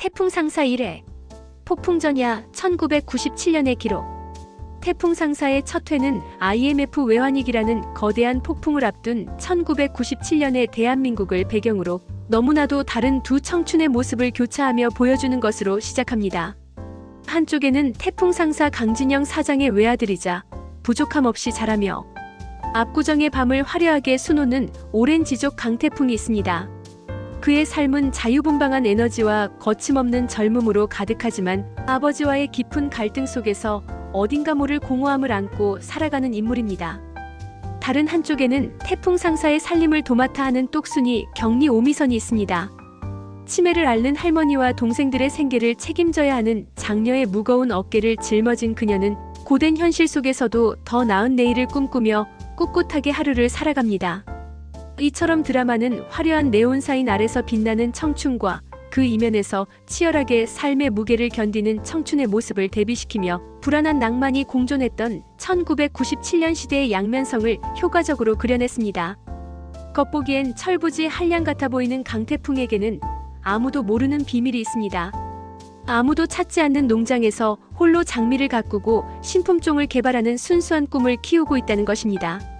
태풍 상사 1회 폭풍 전야 1997년의 기록 태풍 상사의 첫 회는 IMF 외환위기라는 거대한 폭풍을 앞둔 1997년의 대한민국을 배경으로 너무나도 다른 두 청춘의 모습을 교차하며 보여주는 것으로 시작합니다. 한쪽에는 태풍 상사 강진영 사장의 외아들이자 부족함 없이 자라며 압구정의 밤을 화려하게 수놓는 오랜 지족 강태풍이 있습니다. 그의 삶은 자유분방한 에너지와 거침없는 젊음으로 가득하지만 아버지와의 깊은 갈등 속에서 어딘가 모를 공허함을 안고 살아가는 인물입니다. 다른 한쪽에는 태풍 상사의 살림을 도맡아 하는 똑순이 경리 오미선이 있습니다. 치매를 앓는 할머니와 동생들의 생계를 책임져야 하는 장녀의 무거운 어깨를 짊어진 그녀는 고된 현실 속에서도 더 나은 내일을 꿈꾸며 꿋꿋하게 하루를 살아갑니다. 이처럼 드라마는 화려한 네온사인 아래서 빛나는 청춘과 그 이면에서 치열하게 삶의 무게를 견디는 청춘의 모습을 대비시키며 불안한 낭만이 공존했던 1997년 시대의 양면성을 효과적으로 그려냈습니다. 겉보기엔 철부지 한량 같아 보이는 강태풍에게는 아무도 모르는 비밀이 있습니다. 아무도 찾지 않는 농장에서 홀로 장미를 가꾸고 신품종을 개발하는 순수한 꿈을 키우고 있다는 것입니다.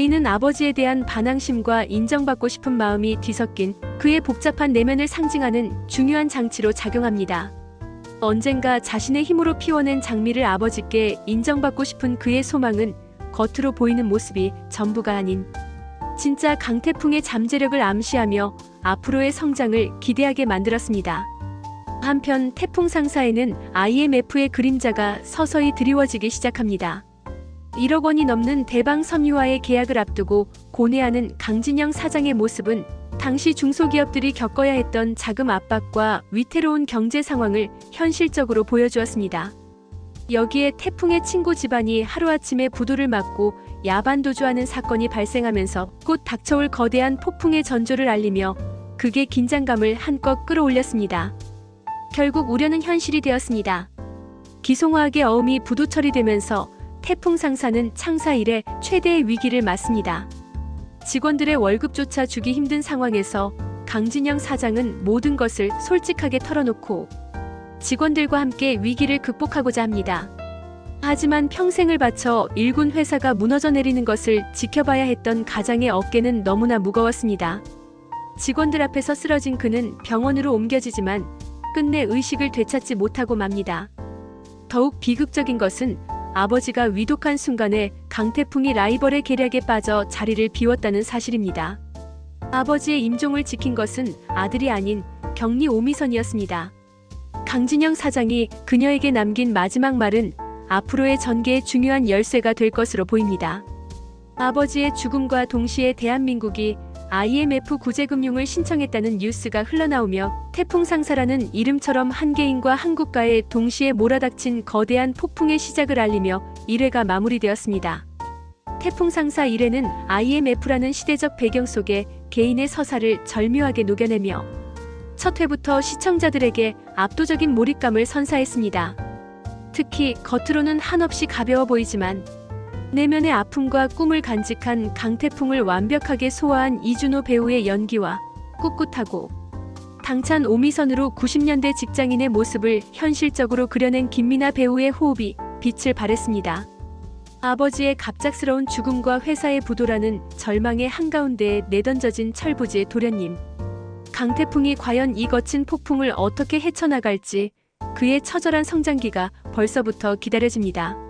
이는 아버지에 대한 반항심과 인정받고 싶은 마음이 뒤섞인 그의 복잡한 내면을 상징하는 중요한 장치로 작용합니다. 언젠가 자신의 힘으로 피워낸 장미를 아버지께 인정받고 싶은 그의 소망은 겉으로 보이는 모습이 전부가 아닌 진짜 강태풍의 잠재력을 암시하며 앞으로의 성장을 기대하게 만들었습니다. 한편 태풍 상사에는 IMF의 그림자가 서서히 드리워지기 시작합니다. 1억 원이 넘는 대방 섬유와의 계약을 앞두고 고뇌하는 강진영 사장의 모습은 당시 중소기업들이 겪어야 했던 자금 압박과 위태로운 경제 상황을 현실적으로 보여주었습니다. 여기에 태풍의 친구 집안이 하루아침에 부도를 맞고 야반도주하는 사건이 발생하면서 곧 닥쳐올 거대한 폭풍의 전조를 알리며 그게 긴장감을 한껏 끌어올렸습니다. 결국 우려는 현실이 되었습니다. 기송화학의 어음이 부도 처리되면서 태풍 상사는 창사 이래 최대의 위기를 맞습니다. 직원들의 월급조차 주기 힘든 상황에서 강진영 사장은 모든 것을 솔직하게 털어놓고 직원들과 함께 위기를 극복하고자 합니다. 하지만 평생을 바쳐 일군 회사가 무너져 내리는 것을 지켜봐야 했던 가장의 어깨는 너무나 무거웠습니다. 직원들 앞에서 쓰러진 그는 병원으로 옮겨지지만 끝내 의식을 되찾지 못하고 맙니다. 더욱 비극적인 것은 아버지가 위독한 순간에 강태풍이 라이벌의 계략에 빠져 자리를 비웠다는 사실입니다. 아버지의 임종을 지킨 것은 아들이 아닌 경리 오미선이었습니다. 강진영 사장이 그녀에게 남긴 마지막 말은 앞으로의 전개의 중요한 열쇠가 될 것으로 보입니다. 아버지의 죽음과 동시에 대한민국이 IMF 구제금융을 신청했다는 뉴스가 흘러나오며 태풍 상사라는 이름처럼 한 개인과 한 국가에 동시에 몰아닥친 거대한 폭풍의 시작을 알리며 1회가 마무리되었습니다. 태풍 상사 1회는 IMF라는 시대적 배경 속에 개인의 서사를 절묘하게 녹여내며 첫 회부터 시청자들에게 압도적인 몰입감을 선사했습니다. 특히 겉으로는 한없이 가벼워 보이지만 내면의 아픔과 꿈을 간직한 강태풍을 완벽하게 소화한 이준호 배우의 연기와 꿋꿋하고 당찬 오미선으로 90년대 직장인의 모습을 현실적으로 그려낸 김미나 배우의 호흡이 빛을 발했습니다. 아버지의 갑작스러운 죽음과 회사의 부도라는 절망의 한가운데에 내던져진 철부지의 도련님. 강태풍이 과연 이 거친 폭풍을 어떻게 헤쳐나갈지 그의 처절한 성장기가 벌써부터 기다려집니다.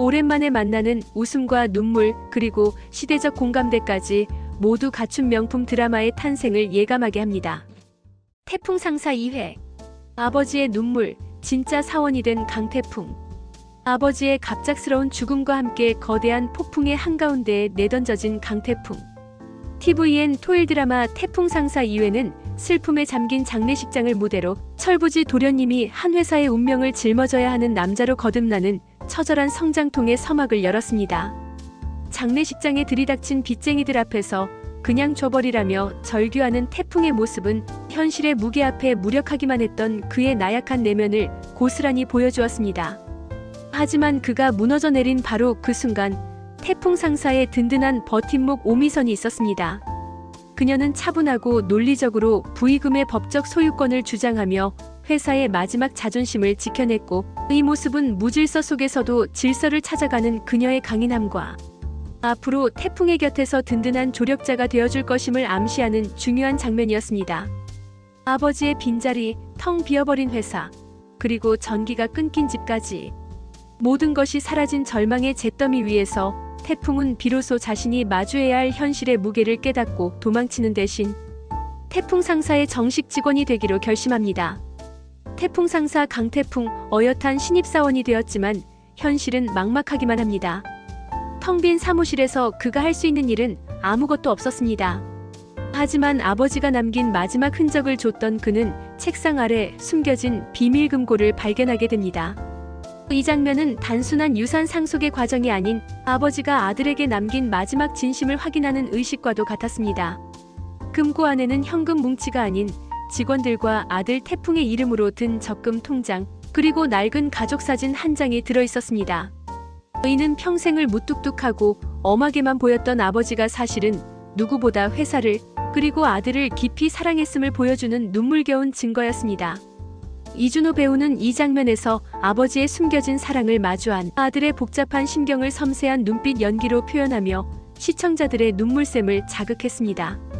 오랜만에 만나는 웃음과 눈물 그리고 시대적 공감대까지 모두 갖춘 명품 드라마의 탄생을 예감하게 합니다. 태풍 상사 2회. 아버지의 눈물 진짜 사원이 된 강태풍. 아버지의 갑작스러운 죽음과 함께 거대한 폭풍의 한가운데에 내던져진 강태풍. TVN 토일 드라마 태풍 상사 2회는 슬픔에 잠긴 장례식장을 무대로 철부지 도련님이 한 회사의 운명을 짊어져야 하는 남자로 거듭나는 처절한 성장통의 서막을 열었습니다. 장례식장에 들이닥친 빚쟁이들 앞에서 그냥 줘버리라며 절규하는 태풍의 모습은 현실의 무게 앞에 무력하기만 했던 그의 나약한 내면을 고스란히 보여주었습니다. 하지만 그가 무너져 내린 바로 그 순간 태풍 상사의 든든한 버팀목 오미선이 있었습니다. 그녀는 차분하고 논리적으로 부의금의 법적 소유권을 주장하며 회사의 마지막 자존심을 지켜냈고 이 모습은 무질서 속에서도 질서를 찾아가는 그녀의 강인함과 앞으로 태풍의 곁에서 든든한 조력자가 되어줄 것임을 암시하는 중요한 장면이었습니다. 아버지의 빈자리, 텅 비어버린 회사, 그리고 전기가 끊긴 집까지 모든 것이 사라진 절망의 잿더미 위에서 태풍은 비로소 자신이 마주해야 할 현실의 무게를 깨닫고 도망치는 대신 태풍 상사의 정식 직원이 되기로 결심합니다. 태풍 상사 강태풍 어엿한 신입사원이 되었지만 현실은 막막하기만 합니다. 텅 빈 사무실에서 그가 할 수 있는 일은 아무것도 없었습니다. 하지만 아버지가 남긴 마지막 흔적을 줬던 그는 책상 아래 숨겨진 비밀 금고를 발견하게 됩니다. 이 장면은 단순한 유산 상속의 과정이 아닌 아버지가 아들에게 남긴 마지막 진심을 확인하는 의식과도 같았습니다. 금고 안에는 현금 뭉치가 아닌 직원들과 아들 태풍의 이름으로 든 적금 통장, 그리고 낡은 가족 사진 한 장이 들어 있었습니다. 이는 평생을 무뚝뚝하고 엄하게만 보였던 아버지가 사실은 누구보다 회사를 그리고 아들을 깊이 사랑했음을 보여주는 눈물겨운 증거였습니다. 이준호 배우는 이 장면에서 아버지의 숨겨진 사랑을 마주한 아들의 복잡한 심경을 섬세한 눈빛 연기로 표현하며 시청자들의 눈물샘을 자극했습니다.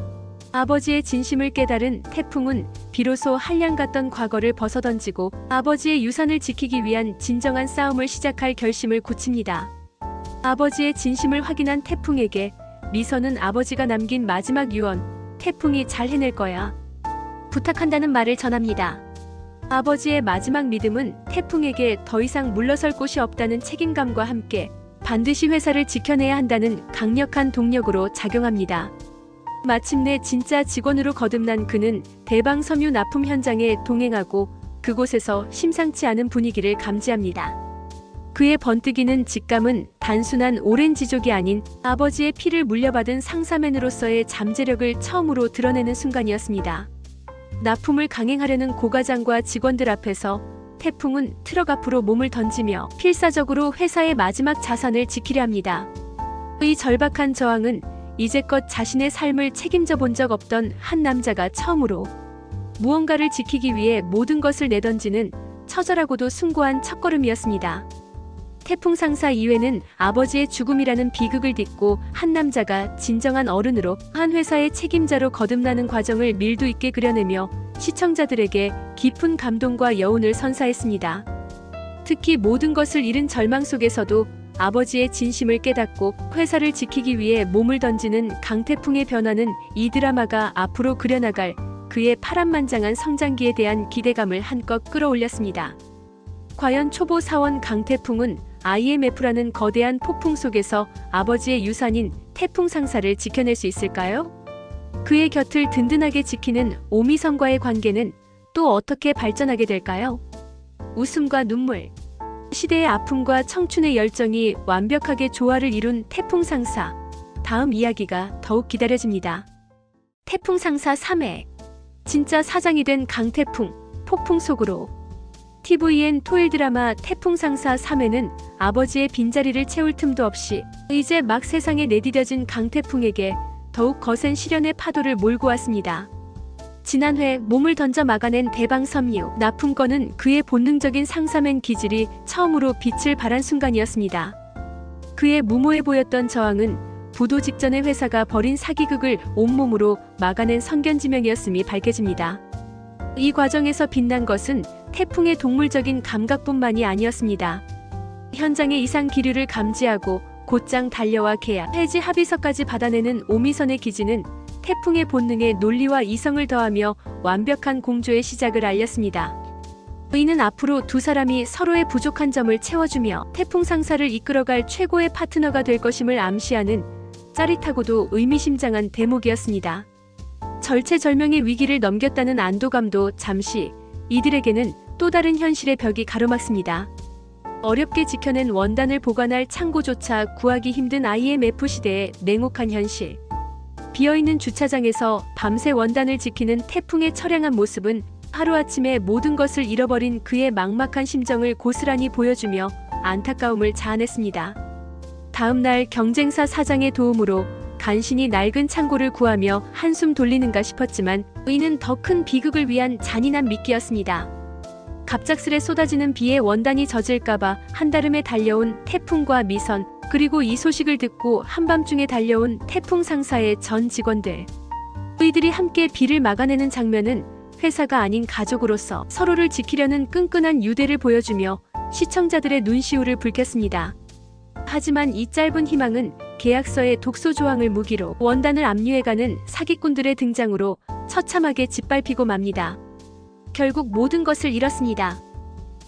아버지의 진심을 깨달은 태풍은 비로소 한량 같던 과거를 벗어던지고 아버지의 유산을 지키기 위한 진정한 싸움을 시작할 결심을 굳힙니다. 아버지의 진심을 확인한 태풍에게 미선은 아버지가 남긴 마지막 유언, 태풍이 잘 해낼 거야. 부탁한다는 말을 전합니다. 아버지의 마지막 믿음은 태풍에게 더 이상 물러설 곳이 없다는 책임감과 함께 반드시 회사를 지켜내야 한다는 강력한 동력으로 작용합니다. 마침내 진짜 직원으로 거듭난 그는 대방 섬유 납품 현장에 동행하고 그곳에서 심상치 않은 분위기를 감지합니다. 그의 번뜩이는 직감은 단순한 오렌지족이 아닌 아버지의 피를 물려받은 상사맨으로서의 잠재력을 처음으로 드러내는 순간이었습니다. 납품을 강행하려는 고과장과 직원들 앞에서 태풍은 트럭 앞으로 몸을 던지며 필사적으로 회사의 마지막 자산을 지키려 합니다. 이 절박한 저항은 이제껏 자신의 삶을 책임져 본 적 없던 한 남자가 처음으로 무언가를 지키기 위해 모든 것을 내던지는 처절하고도 숭고한 첫걸음이었습니다. 태풍 상사 이외는 아버지의 죽음이라는 비극을 딛고 한 남자가 진정한 어른으로 한 회사의 책임자로 거듭나는 과정을 밀도 있게 그려내며 시청자들에게 깊은 감동과 여운을 선사했습니다. 특히 모든 것을 잃은 절망 속에서도 아버지의 진심을 깨닫고 회사를 지키기 위해 몸을 던지는 강태풍의 변화는 이 드라마가 앞으로 그려나갈 그의 파란만장한 성장기에 대한 기대감을 한껏 끌어올렸습니다. 과연 초보 사원 강태풍은 IMF라는 거대한 폭풍 속에서 아버지의 유산인 태풍 상사를 지켜낼 수 있을까요? 그의 곁을 든든하게 지키는 오미성과의 관계는 또 어떻게 발전하게 될까요? 웃음과 눈물, 시대의 아픔과 청춘의 열정이 완벽하게 조화를 이룬 태풍 상사. 다음 이야기가 더욱 기다려집니다. 태풍 상사 3회. 진짜 사장이 된 강태풍, 폭풍 속으로. TVN 토일 드라마 태풍 상사 3회는 아버지의 빈자리를 채울 틈도 없이 이제 막 세상에 내디뎌진 강태풍에게 더욱 거센 시련의 파도를 몰고 왔습니다. 지난 회 몸을 던져 막아낸 대방 섬유 납품건은 그의 본능적인 상사맨 기질이 처음으로 빛을 발한 순간이었습니다. 그의 무모해 보였던 저항은 부도 직전의 회사가 벌인 사기극을 온몸으로 막아낸 선견지명이었음이 밝혀집니다. 이 과정에서 빛난 것은 태풍의 동물적인 감각뿐만이 아니었습니다. 현장의 이상 기류를 감지하고 곧장 달려와 계약, 해지 합의서까지 받아내는 오미선의 기지는 태풍의 본능에 논리와 이성을 더하며 완벽한 공조의 시작을 알렸습니다. 이는 앞으로 두 사람이 서로의 부족한 점을 채워주며 태풍 상사를 이끌어갈 최고의 파트너가 될 것임을 암시하는 짜릿하고도 의미심장한 대목이었습니다. 절체절명의 위기를 넘겼다는 안도감도 잠시 이들에게는 또 다른 현실의 벽이 가로막습니다. 어렵게 지켜낸 원단을 보관할 창고조차 구하기 힘든 IMF 시대의 냉혹한 현실. 비어있는 주차장에서 밤새 원단을 지키는 태풍의 처량한 모습은 하루아침에 모든 것을 잃어버린 그의 막막한 심정을 고스란히 보여주며 안타까움을 자아냈습니다. 다음 날 경쟁사 사장의 도움으로 간신히 낡은 창고를 구하며 한숨 돌리는가 싶었지만 이는 더 큰 비극을 위한 잔인한 미끼였습니다. 갑작스레 쏟아지는 비에 원단이 젖을까봐 한달음에 달려온 태풍과 미선, 그리고 이 소식을 듣고 한밤중에 달려온 태풍 상사의 전 직원들. 이들이 함께 비를 막아내는 장면은 회사가 아닌 가족으로서 서로를 지키려는 끈끈한 유대를 보여주며 시청자들의 눈시울을 붉혔습니다. 하지만 이 짧은 희망은 계약서의 독소 조항을 무기로 원단을 압류해가는 사기꾼들의 등장으로 처참하게 짓밟히고 맙니다. 결국 모든 것을 잃었습니다.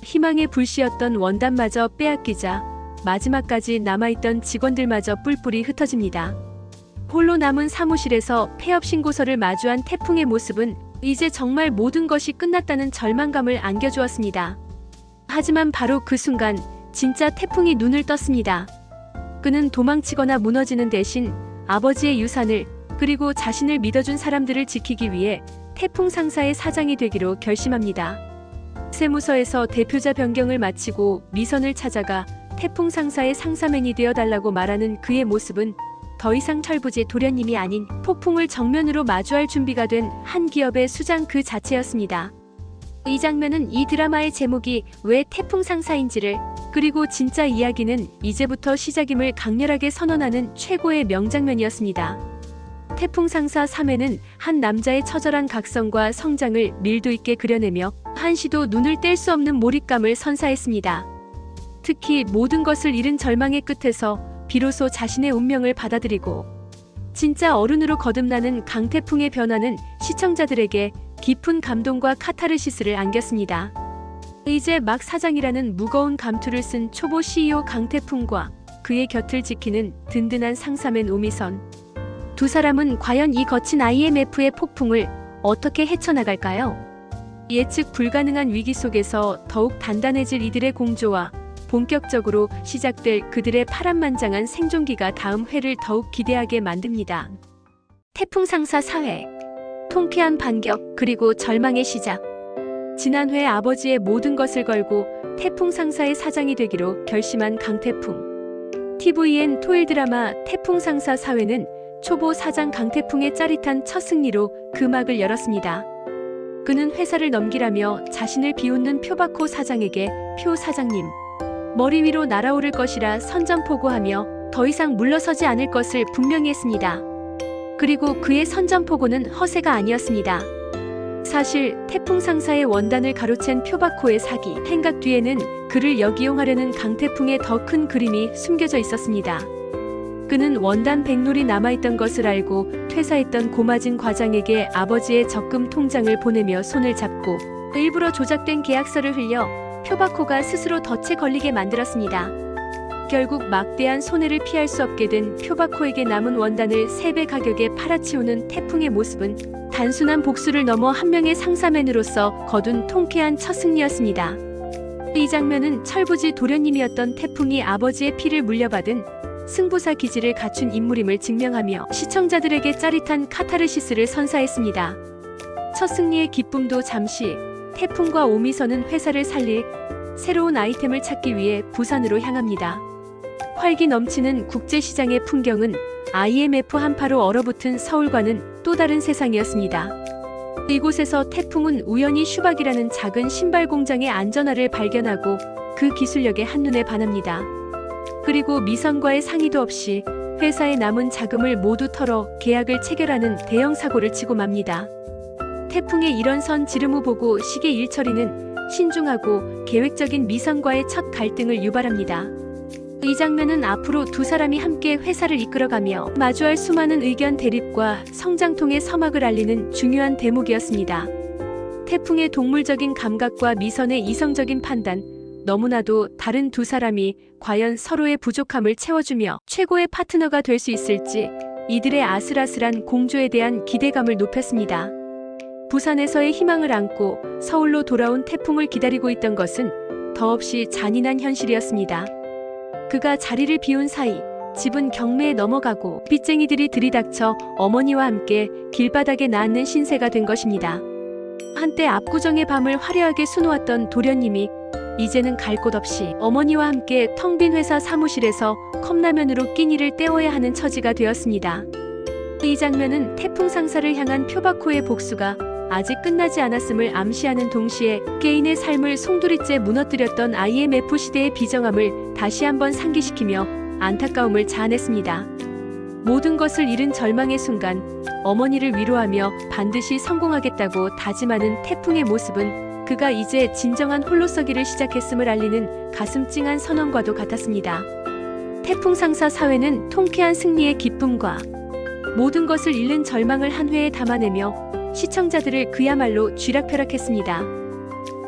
희망의 불씨였던 원단마저 빼앗기자 마지막까지 남아있던 직원들마저 뿔뿔이 흩어집니다. 홀로 남은 사무실에서 폐업 신고서를 마주한 태풍의 모습은 이제 정말 모든 것이 끝났다는 절망감을 안겨주었습니다. 하지만 바로 그 순간 진짜 태풍이 눈을 떴습니다. 그는 도망치거나 무너지는 대신 아버지의 유산을 그리고 자신을 믿어준 사람들을 지키기 위해 태풍 상사의 사장이 되기로 결심합니다. 세무서에서 대표자 변경을 마치고 미선을 찾아가 태풍 상사의 상사맨이 되어 달라고 말하는 그의 모습은 더 이상 철부지 도련님이 아닌 폭풍을 정면으로 마주할 준비가 된 한 기업의 수장 그 자체였습니다. 이 장면은 이 드라마의 제목이 왜 태풍 상사인지를 그리고 진짜 이야기는 이제부터 시작임을 강렬하게 선언하는 최고의 명장면이었습니다. 태풍 상사 3회는 한 남자의 처절한 각성과 성장을 밀도 있게 그려내며 한시도 눈을 뗄 수 없는 몰입감을 선사했습니다. 특히 모든 것을 잃은 절망의 끝에서 비로소 자신의 운명을 받아들이고 진짜 어른으로 거듭나는 강태풍의 변화는 시청자들에게 깊은 감동과 카타르시스를 안겼습니다. 이제 막 사장이라는 무거운 감투를 쓴 초보 CEO 강태풍과 그의 곁을 지키는 든든한 상사맨 오미선. 두 사람은 과연 이 거친 IMF의 폭풍을 어떻게 헤쳐나갈까요? 예측 불가능한 위기 속에서 더욱 단단해질 이들의 공조와 본격적으로 시작될 그들의 파란만장한 생존기가 다음 회를 더욱 기대하게 만듭니다. 태풍 상사 4회 통쾌한 반격 그리고 절망의 시작 지난 회 아버지의 모든 것을 걸고 태풍 상사의 사장이 되기로 결심한 강태풍 TVN 토일 드라마 태풍 상사 4회는 초보 사장 강태풍의 짜릿한 첫 승리로 그 막을 열었습니다. 그는 회사를 넘기라며 자신을 비웃는 표바코 사장에게 표 사장님 머리 위로 날아오를 것이라 선전포고하며 더 이상 물러서지 않을 것을 분명히 했습니다. 그리고 그의 선전포고는 허세가 아니었습니다. 사실 태풍 상사의 원단을 가로챈 표바코의 사기 행각 뒤에는 그를 역이용하려는 강태풍의 더 큰 그림이 숨겨져 있었습니다. 그는 원단 백놀이 남아있던 것을 알고 퇴사했던 고마진 과장에게 아버지의 적금 통장을 보내며 손을 잡고 일부러 조작된 계약서를 흘려 표바코가 스스로 덫에 걸리게 만들었습니다. 결국 막대한 손해를 피할 수 없게 된 표바코에게 남은 원단을 3배 가격에 팔아치우는 태풍의 모습은 단순한 복수를 넘어 한 명의 상사맨으로서 거둔 통쾌한 첫 승리였습니다. 이 장면은 철부지 도련님이었던 태풍이 아버지의 피를 물려받은 승부사 기질을 갖춘 인물임을 증명하며 시청자들에게 짜릿한 카타르시스를 선사했습니다. 첫 승리의 기쁨도 잠시 태풍과 오미선은 회사를 살릴 새로운 아이템을 찾기 위해 부산으로 향합니다. 활기 넘치는 국제시장의 풍경은 IMF 한파로 얼어붙은 서울과는 또 다른 세상이었습니다. 이곳에서 태풍은 우연히 슈박이라는 작은 신발 공장의 안전화를 발견하고 그 기술력에 한눈에 반합니다. 그리고 미선과의 상의도 없이 회사에 남은 자금을 모두 털어 계약을 체결하는 대형 사고를 치고 맙니다. 태풍의 이런 선 지름을 보고 시계 일처리는 신중하고 계획적인 미선과의 첫 갈등을 유발합니다. 이 장면은 앞으로 두 사람이 함께 회사를 이끌어가며 마주할 수많은 의견 대립과 성장통의 서막을 알리는 중요한 대목이었습니다. 태풍의 동물적인 감각과 미선의 이성적인 판단, 너무나도 다른 두 사람이 과연 서로의 부족함을 채워주며 최고의 파트너가 될 수 있을지 이들의 아슬아슬한 공조에 대한 기대감을 높였습니다. 부산에서의 희망을 안고 서울로 돌아온 태풍을 기다리고 있던 것은 더없이 잔인한 현실이었습니다. 그가 자리를 비운 사이 집은 경매에 넘어가고 빚쟁이들이 들이닥쳐 어머니와 함께 길바닥에 낳는 신세가 된 것입니다. 한때 압구정의 밤을 화려하게 수놓았던 도련님이 이제는 갈 곳 없이 어머니와 함께 텅 빈 회사 사무실에서 컵라면으로 끼니를 때워야 하는 처지가 되었습니다. 이 장면은 태풍 상사를 향한 표바코의 복수가 아직 끝나지 않았음을 암시하는 동시에 개인의 삶을 송두리째 무너뜨렸던 IMF 시대의 비정함을 다시 한번 상기시키며 안타까움을 자아냈습니다. 모든 것을 잃은 절망의 순간 어머니를 위로하며 반드시 성공하겠다고 다짐하는 태풍의 모습은 그가 이제 진정한 홀로서기를 시작했음을 알리는 가슴 찡한 선언과도 같았습니다. 태풍 상사 사회는 통쾌한 승리의 기쁨과 모든 것을 잃는 절망을 한 회에 담아내며 시청자들을 그야말로 쥐락펴락했습니다.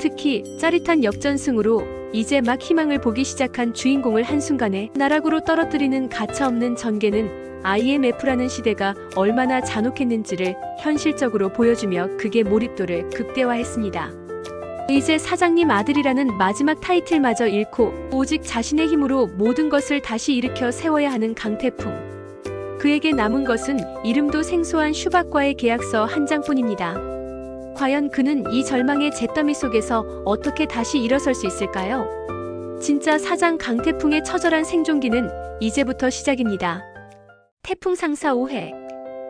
특히 짜릿한 역전승으로 이제 막 희망을 보기 시작한 주인공을 한순간에 나락으로 떨어뜨리는 가차없는 전개는 IMF라는 시대가 얼마나 잔혹했는지를 현실적으로 보여주며 극의 몰입도를 극대화했습니다. 이제 사장님 아들이라는 마지막 타이틀마저 잃고 오직 자신의 힘으로 모든 것을 다시 일으켜 세워야 하는 강태풍. 그에게 남은 것은 이름도 생소한 슈박과의 계약서 한 장뿐입니다. 과연 그는 이 절망의 잿더미 속에서 어떻게 다시 일어설 수 있을까요? 진짜 사장 강태풍의 처절한 생존기는 이제부터 시작입니다. 태풍 상사 5회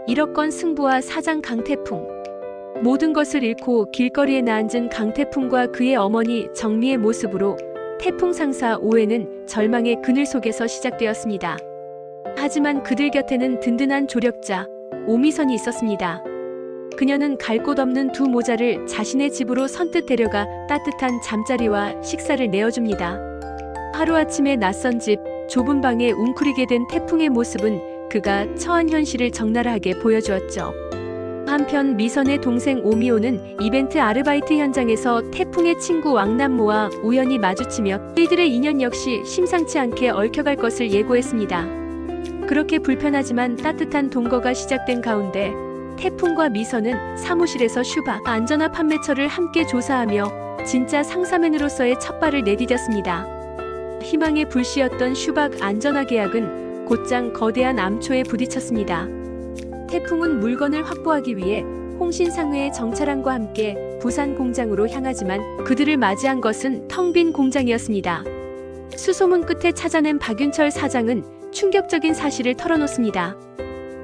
1억 건 승부와 사장 강태풍 모든 것을 잃고 길거리에 나앉은 강태풍과 그의 어머니 정미의 모습으로 태풍 상사 5회는 절망의 그늘 속에서 시작되었습니다. 하지만 그들 곁에는 든든한 조력자 오미선이 있었습니다. 그녀는 갈 곳 없는 두 모자를 자신의 집으로 선뜻 데려가 따뜻한 잠자리와 식사를 내어줍니다. 하루아침에 낯선 집, 좁은 방에 웅크리게 된 태풍의 모습은 그가 처한 현실을 적나라하게 보여주었죠. 한편 미선의 동생 오미오는 이벤트 아르바이트 현장에서 태풍의 친구 왕남모와 우연히 마주치며 이들의 인연 역시 심상치 않게 얽혀갈 것을 예고했습니다. 그렇게 불편하지만 따뜻한 동거가 시작된 가운데 태풍과 미선은 사무실에서 슈박 안전화 판매처를 함께 조사하며 진짜 상사맨으로서의 첫 발을 내디뎠습니다. 희망의 불씨였던 슈박 안전화 계약은 곧장 거대한 암초에 부딪혔습니다. 태풍은 물건을 확보하기 위해 홍신상회의 정찰함과 함께 부산 공장으로 향하지만 그들을 맞이한 것은 텅 빈 공장이었습니다. 수소문 끝에 찾아낸 박윤철 사장은 충격적인 사실을 털어놓습니다.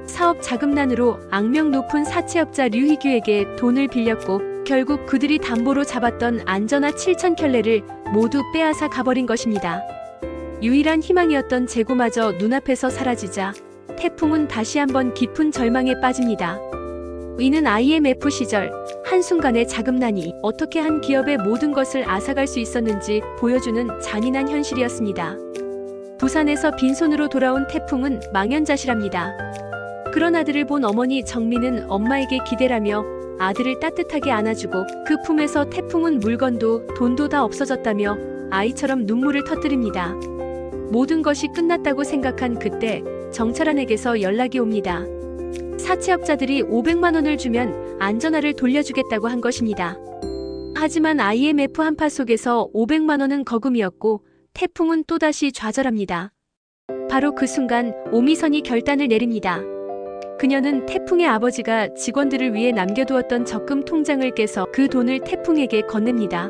사업 자금난으로 악명 높은 사채업자 류희규에게 돈을 빌렸고 결국 그들이 담보로 잡았던 안전화 7천 켤레를 모두 빼앗아 가버린 것입니다. 유일한 희망이었던 재고마저 눈앞에서 사라지자 태풍은 다시 한번 깊은 절망에 빠집니다. 이는 IMF 시절 한순간의 자금난이 어떻게 한 기업의 모든 것을 앗아갈 수 있었는지 보여주는 잔인한 현실이었습니다. 부산에서 빈손으로 돌아온 태풍은 망연자실합니다. 그런 아들을 본 어머니 정민은 엄마에게 기대라며 아들을 따뜻하게 안아주고 그 품에서 태풍은 물건도 돈도 다 없어졌다며 아이처럼 눈물을 터뜨립니다. 모든 것이 끝났다고 생각한 그때 정찰한에게서 연락이 옵니다. 사채업자들이 500만 원을 주면 안전화를 돌려주겠다고 한 것입니다. 하지만 IMF 한파 속에서 500만 원은 거금이었고 태풍은 또다시 좌절합니다. 바로 그 순간 오미선이 결단을 내립니다. 그녀는 태풍의 아버지가 직원들을 위해 남겨두었던 적금 통장을 깨서 그 돈을 태풍에게 건넵니다.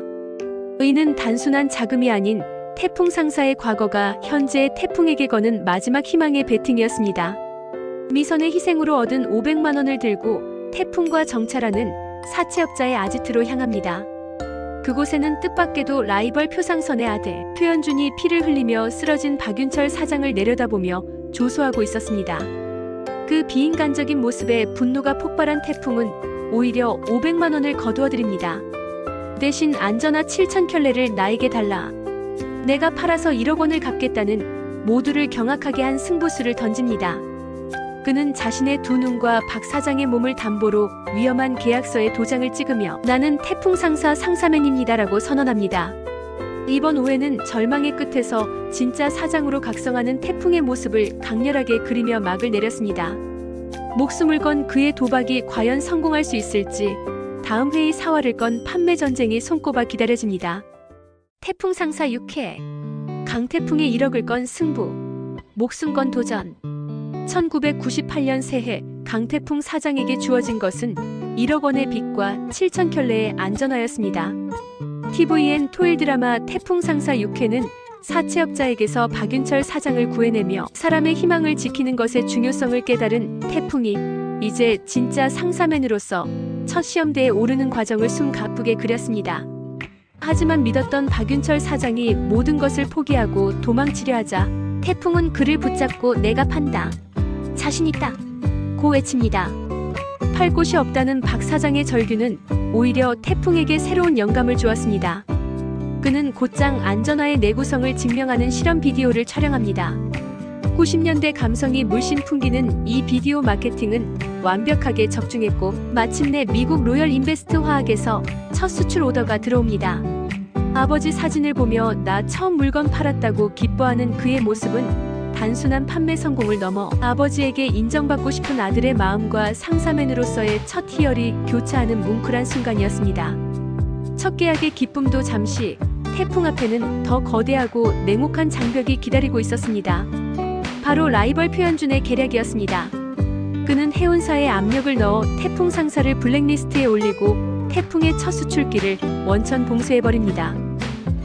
의는 단순한 자금이 아닌 태풍 상사의 과거가 현재의 태풍에게 거는 마지막 희망의 베팅이었습니다. 미선의 희생으로 얻은 500만 원을 들고 태풍과 정찰하는 사채업자의 아지트로 향합니다. 그곳에는 뜻밖에도 라이벌 표상선의 아들 표현준이 피를 흘리며 쓰러진 박윤철 사장을 내려다보며 조소하고 있었습니다. 그 비인간적인 모습에 분노가 폭발한 태풍은 오히려 500만 원을 거두어 드립니다. 대신 안전화 7천 켤레를 나에게 달라. 내가 팔아서 1억 원을 갚겠다는 모두를 경악하게 한 승부수를 던집니다. 그는 자신의 두 눈과 박 사장의 몸을 담보로 위험한 계약서에 도장을 찍으며 나는 태풍 상사 상사맨입니다라고 선언합니다. 이번 오해는 절망의 끝에서 진짜 사장으로 각성하는 태풍의 모습을 강렬하게 그리며 막을 내렸습니다. 목숨을 건 그의 도박이 과연 성공할 수 있을지 다음 회의 사활을 건 판매 전쟁이 손꼽아 기다려집니다. 태풍 상사 6회 강태풍의 1억을 건 승부 목숨 건 도전 1998년 새해 강태풍 사장에게 주어진 것은 1억 원의 빚과 7천 켤레의 안전하였습니다. TVN 토일 드라마 태풍 상사 6회는 사채업자에게서 박윤철 사장을 구해내며 사람의 희망을 지키는 것의 중요성을 깨달은 태풍이 이제 진짜 상사맨으로서 첫 시험대에 오르는 과정을 숨 가쁘게 그렸습니다. 하지만 믿었던 박윤철 사장이 모든 것을 포기하고 도망치려 하자 태풍은 그를 붙잡고 내가 판다. 자신 있다. 고 외칩니다. 팔 곳이 없다는 박 사장의 절규는 오히려 태풍에게 새로운 영감을 주었습니다. 그는 곧장 안전화의 내구성을 증명하는 실험 비디오를 촬영합니다. 90년대 감성이 물씬 풍기는 이 비디오 마케팅은 완벽하게 적중했고 마침내 미국 로열 인베스트 화학에서 첫 수출 오더가 들어옵니다. 아버지 사진을 보며 나 처음 물건 팔았다고 기뻐하는 그의 모습은 단순한 판매 성공을 넘어 아버지에게 인정받고 싶은 아들의 마음과 상사맨으로서의 첫 희열이 교차하는 뭉클한 순간이었습니다. 첫 계약의 기쁨도 잠시 태풍 앞에는 더 거대하고 냉혹한 장벽이 기다리고 있었습니다. 바로 라이벌 표현준의 계략이었습니다. 그는 해운사에 압력을 넣어 태풍 상사를 블랙리스트에 올리고 태풍의 첫 수출기를 원천 봉쇄해버립니다.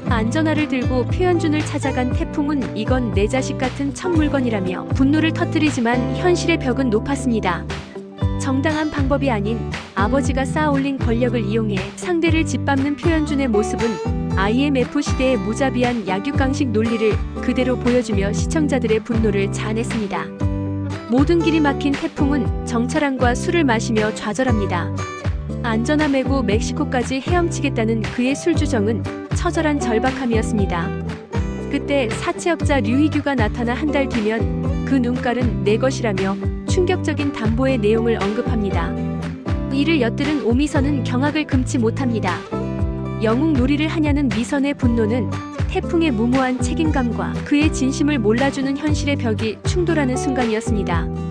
안전화를 들고 표현준을 찾아간 태풍은 이건 내 자식 같은 첫 물건이라며 분노를 터뜨리지만 현실의 벽은 높았습니다. 정당한 방법이 아닌 아버지가 쌓아올린 권력을 이용해 상대를 짓밟는 표현준의 모습은 IMF 시대의 무자비한 약육강식 논리를 그대로 보여주며 시청자들의 분노를 자아냈습니다. 모든 길이 막힌 태풍은 정찰함과 술을 마시며 좌절합니다. 안전화 메고 멕시코까지 헤엄치겠다는 그의 술주정은 처절한 절박함이었습니다. 그때 사채업자 류희규가 나타나 한 달 뒤면 그 눈깔은 내 것이라며 충격적인 담보의 내용을 언급합니다. 이를 엿들은 오미선은 경악을 금치 못합니다. 영웅 놀이를 하냐는 미선의 분노는 태풍의 무모한 책임감과 그의 진심을 몰라주는 현실의 벽이 충돌하는 순간이었습니다.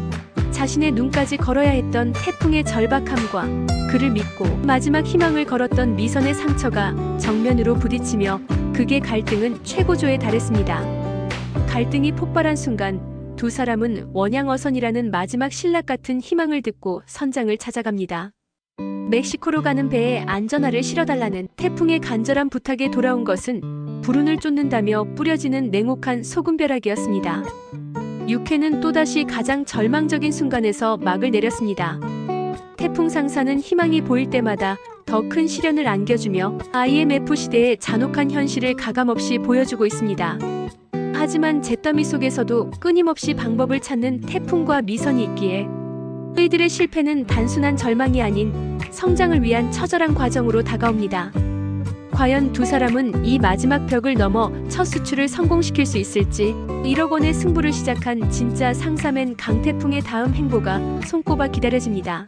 자신의 눈까지 걸어야 했던 태풍의 절박함과 그를 믿고 마지막 희망을 걸었던 미선의 상처가 정면으로 부딪히며 극의 갈등은 최고조에 달했습니다. 갈등이 폭발한 순간 두 사람은 원양어선이라는 마지막 신락 같은 희망을 듣고 선장을 찾아갑니다. 멕시코로 가는 배에 안전화를 실어달라는 태풍의 간절한 부탁에 돌아온 것은 불운을 쫓는다며 뿌려지는 냉혹한 소금벼락이었습니다. 육해는 또다시 가장 절망적인 순간에서 막을 내렸습니다. 태풍 상사는 희망이 보일 때마다 더 큰 시련을 안겨주며 IMF 시대의 잔혹한 현실을 가감없이 보여주고 있습니다. 하지만 잿더미 속에서도 끊임없이 방법을 찾는 태풍과 미선이 있기에 그이들의 실패는 단순한 절망이 아닌 성장을 위한 처절한 과정으로 다가옵니다. 과연 두 사람은 이 마지막 벽을 넘어 첫 수출을 성공시킬 수 있을지 1억 원의 승부를 시작한 진짜 상사맨 강태풍의 다음 행보가 손꼽아 기다려집니다.